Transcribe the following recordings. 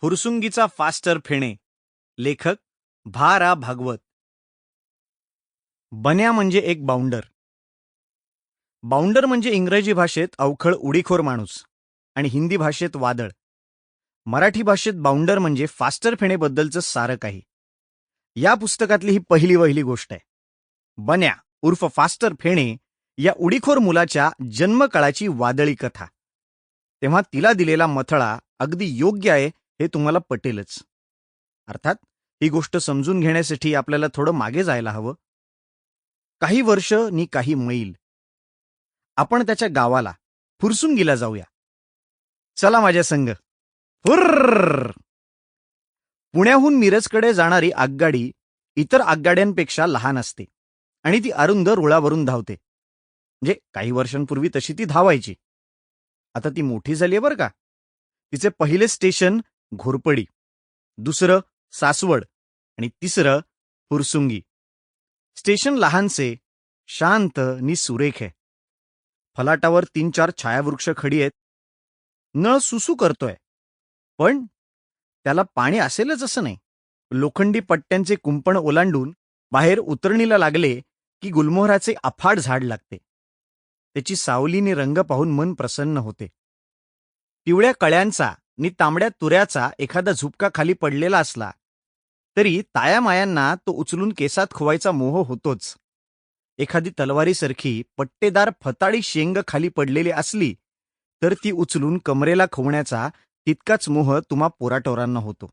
फुरसुंगीचा faster Fene. लेखक भा रा भागवत. बन्या म्हणजे एक बाउंडर. बाउंडर म्हणजे इंग्रजी भाषेत अवखळ उडीखोर माणूस आणि हिंदी भाषेत वादळ. मराठी भाषेत बाउंडर म्हणजे फास्टर फेणेबद्दलचं सारं काही. या पुस्तकातली ही पहिली वहिली गोष्ट आहे. बन्या उर्फ फास्टर फेणे या उडीखोर मुलाच्या जन्मकाळाची वादळी कथा. तेव्हा तिला दिलेला मथळा अगदी योग्य आहे हे तुम्हाला पटेलच. अर्थात ही गोष्ट समजून घेण्यासाठी आपल्याला थोडं मागे जायला हवं. काही वर्ष नि काही मैल. आपण त्याच्या गावाला फुरसुंगीला जाऊया. चला माझ्या संग. फुर्र पुण्याहून मिरजकडे जाणारी आगगाडी इतर आगगाड्यांपेक्षा लहान असते आणि ती अरुंद रुळावरून धावते. म्हणजे काही वर्षांपूर्वी तशी ती धावायची. आता ती मोठी झालीये बरं का. तिचे पहिले स्टेशन घोरपडी दुसरं सासवड आणि तिसरं फुरसुंगी. स्टेशन लहानसे शांत नि सुरेख. आहे फलाटावर तीन चार छायावृक्ष खडी आहेत. नळ सुसू करतोय पण त्याला पाणी असेलच असं नाही. लोखंडी पट्ट्यांचे कुंपण ओलांडून बाहेर उतरणीला लागले की गुलमोहराचे अफाट झाड लागते. त्याची सावलीने रंग पाहून मन प्रसन्न होते. पिवळ्या कळ्यांचा नि तांबड्या तुऱ्याचा एखादा झुपका खाली पडलेला असला तरी तायामायांना तो उचलून केसात खोवायचा मोह होतोच. एखादी तलवारीसारखी पट्टेदार फताळी शेंग खाली पडलेली असली तर ती उचलून कमरेला खवण्याचा तितकाच मोह तुम्हा पोराटोरांना होतो.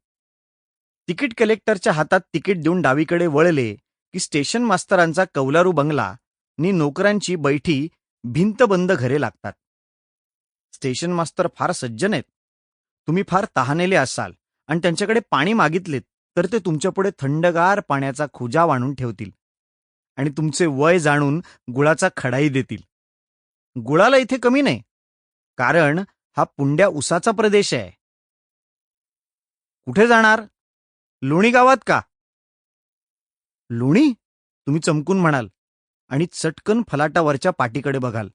तिकीट कलेक्टरच्या हातात तिकीट देऊन डावीकडे वळले की स्टेशन मास्तरांचा कौलारू बंगला नि नोकरांची बैठी भिंत बंद घरे लागतात. स्टेशन मास्तर फार सज्जन आहेत. तुम्ही फार तहानेले असाल आणि त्यांच्याकडे पाणी मागितलेत तर ते तुमच्यापुढे थंडगार पाण्याचा खुजा आणून ठेवतील आणि तुमचे वय जाणून गुळाचा खडाई देतील. गुळाला इथे कमी नाही कारण हा पुंड्या उसाचा प्रदेश आहे. कुठे जाणार? लोणी गावात का? लोणी? तुम्ही चमकून म्हणाल आणि चटकन फलाटावरच्या पाटीकडे बघाल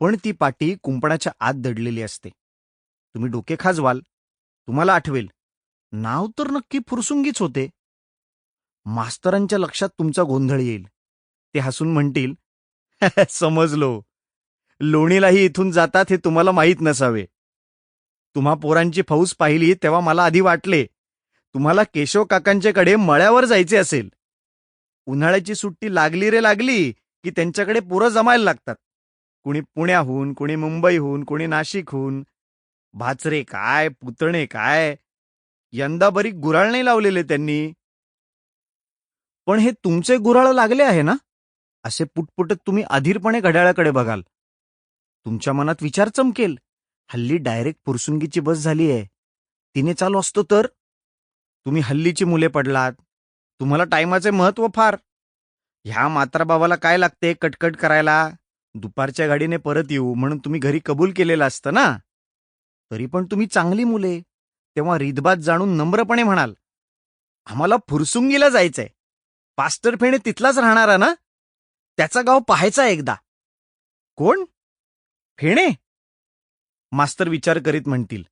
पण ती पाटी कुंपणाच्या आत दडलेली असते. तुम्ही डोके खाजवाल. तुम्हाला आठवेल. नाव तर नक्की फुरसुंगीच होते. मास्तरांच्या लक्षात तुमचा गोंधळ येईल. ते हसून म्हणतील समजलो. लोणीलाही इथून जातात हे तुम्हाला माहीत नसावे. तुम्हा पोरांची फौज पाहिली तेव्हा मला आधी वाटले तुम्हाला केशव काकांच्याकडे मळ्यावर जायचे असेल. उन्हाळ्याची सुट्टी लागली रे लागली की त्यांच्याकडे पोरं जमायला लागतात. कुणी पुण्याहून कुणी मुंबईहून कुणी नाशिकहून भाचरे काय पुतणे काय? यंदा बरी गुराळ नाही लावलेले त्यांनी. पण हे तुमचे गुराळ लागले आहे ना? असे पुटपुटत तुम्ही अधीरपणे घड्याळाकडे बघाल. तुमच्या मनात विचार चमकेल. हल्ली डायरेक्ट पुरसुंगीची बस झाली आहे. तिने चालू असतो तर? तुम्ही हल्लीची मुले पडलात. तुम्हाला टायमाचे महत्त्व फार. ह्या मात्राबाबाला काय लागते कटकट करायला? दुपारच्या गाडीने परत येऊ म्हणून तुम्ही घरी कबूल केलेलं असतं ना? तरी पण तुम्ही चांगली मुले. तेव्हा रीतबात जाणून नम्रपणे म्हणाल आम्हाला फुरसुंगीला जायचंय. पास्टर फेणे तिथलाच राहणारा ना? त्याचा गाव पाहायचा एकदा. कोण? फेणे. मास्तर विचार करीत म्हणतील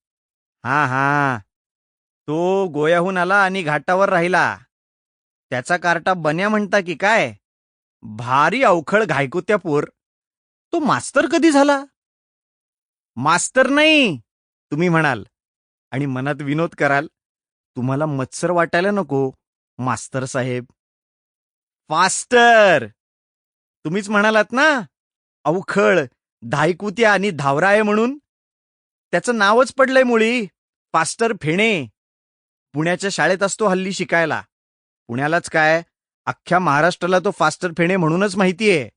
हा हा. तो गोयाहून आला आणि घाटावर राहिला. त्याचा कार्टा बन्या म्हणता की काय? भारी अवखळ घायकुत्या पोर. तो मास्तर कधी झाला? मास्तर नाही. तुम्ही म्हणाल आणि मनात विनोद कराल तुम्हाला मत्सर वाटायला नको मास्तर साहेब. फास्टर! तुम्हीच म्हणालात ना अवखळ धायकुत्या आणि धावरा आहे म्हणून? त्याचं नावच पडलंय मुळी फास्टर फेणे. पुण्याच्या शाळेत असतो हल्ली शिकायला. पुण्यालाच काय अख्ख्या महाराष्ट्राला तो फास्टर फेणे म्हणूनच माहितीये.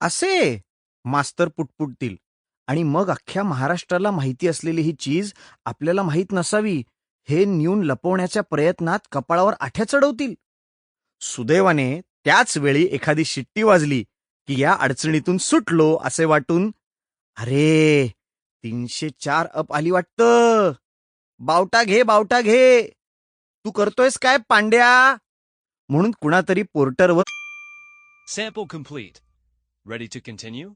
असे मास्तर पुटपुटतील. आणि मग अख्ख्या महाराष्ट्राला माहिती असलेली ही चीज आपल्याला माहीत नसावी हे न्यून लपवण्याच्या प्रयत्नात कपाळावर आठ्या चढवतील. सुदैवाने त्याच वेळी एखादी शिट्टी वाजली की या अडचणीतून सुटलो असे वाटून अरे तीनशे चार अप आली वाटतं. बावटा घे बावटा घे. तू करतोयस काय पांड्या? म्हणून कुणातरी पोर्टरवर sample complete ready to continue